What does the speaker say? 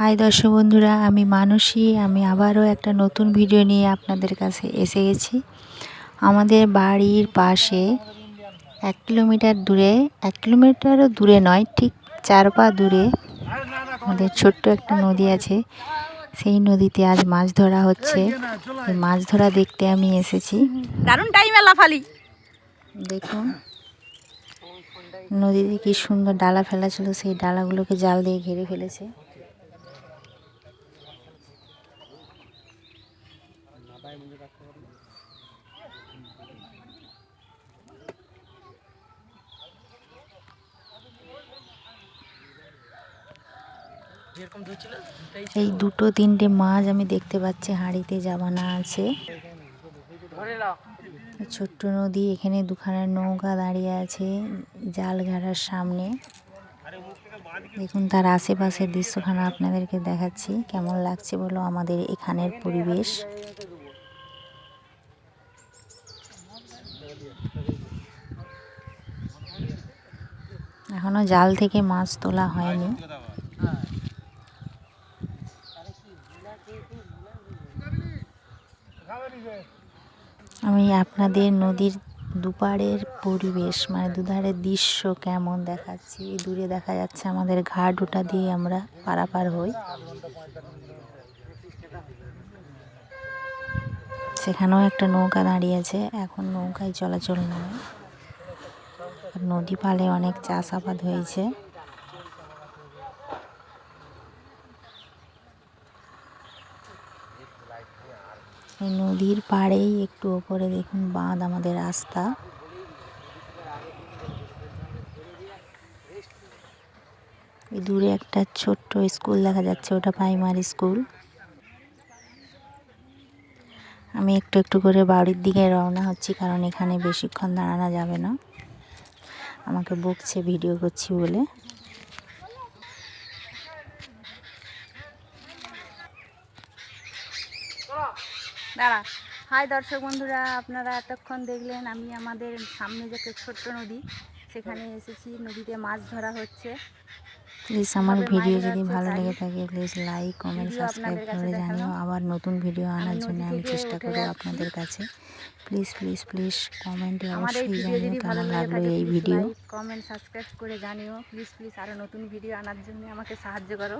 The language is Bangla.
হাই দর্শক বন্ধুরা আমি মানসী। আমি আবারও একটা নতুন ভিডিও নিয়ে আপনাদের কাছে এসে গেছি। আমাদের বাড়ির পাশে এক কিলোমিটার দূরে এক কিলোমিটারও দূরে নয় ঠিক চার পা দূরে আমাদের ছোট্ট একটা নদী আছে। সেই নদীতে আজ মাছ ধরা হচ্ছে। মাছ ধরা দেখতে আমি এসেছি। দারুণ টাইমে লাফালি দেখুন নদীতে কি সুন্দর ডালা ফেলা ছিল সেই ডালাগুলোকে জাল দিয়ে ঘিরে ফেলেছে। এই দুটো তিনটে মাছ আমি দেখতে পাচ্ছি, হাঁড়িতে জাবানা আছে। ছোট্ট নদী, এখানে দুখানা নৌকা দাঁড়িয়ে আছে, জাল ঘেরার সামনে। দেখুন, তার আশেপাশের দৃশ্যখানা আপনাদেরকে দেখাচ্ছি, কেমন লাগছে বলো আমাদের এখানের পরিবেশ। এখনও জাল থেকে মাছ তোলা হয়নি। আমি আপনাদের নদীর দুপারের পরিবেশ মানে দুধারের দৃশ্য কেমন দেখাচ্ছি? দূরে দেখা যাচ্ছে আমাদের ঘাট ওটা দিয়ে আমরা পারাপার হই। সেখানেও একটা নৌকা দাঁড়িয়ে আছে, এখন নৌকায় চলাচল নয়। নদী পালে অনেক চাষাবাদ হয়েছে। নদীর পাড়েই একটু ওপরে দেখুন বাঁধ, আমাদের রাস্তা। দূরে একটা ছোট্ট স্কুল দেখা যাচ্ছে, ওটা প্রাইমারি স্কুল। আমি একটু একটু করে বাড়ির দিকে রওনা হচ্ছি, কারণ এখানে বেশিক্ষণ দাঁড়ানো যাবে না। আমাকে বকছে, ভিডিও করছি বলে। দাঁড়া। হাই দর্শক বন্ধুরা, আপনারা এতক্ষণ দেখলেন আমি আমাদের সামনে যে ছোট্ট নদী সেখানে এসেছি নদীতে মাছ ধরা হচ্ছে। প্লিজ আমার ভিডিও যদি ভালো লেগে থাকে প্লিজ লাইক কমেন্ট সাবস্ক্রাইব করে জানিও। আবার নতুন ভিডিও আনার জন্য আমি চেষ্টা করব আপনাদের কাছে। প্লিজ প্লিজ প্লিজ কমেন্টে অবশ্যই জানিও কেমন লাগল এই ভিডিও কমেন্ট সাবস্ক্রাইব করে জানিও। প্লিজ প্লিজ আরও নতুন ভিডিও আনার জন্য আমাকে সাহায্য করো।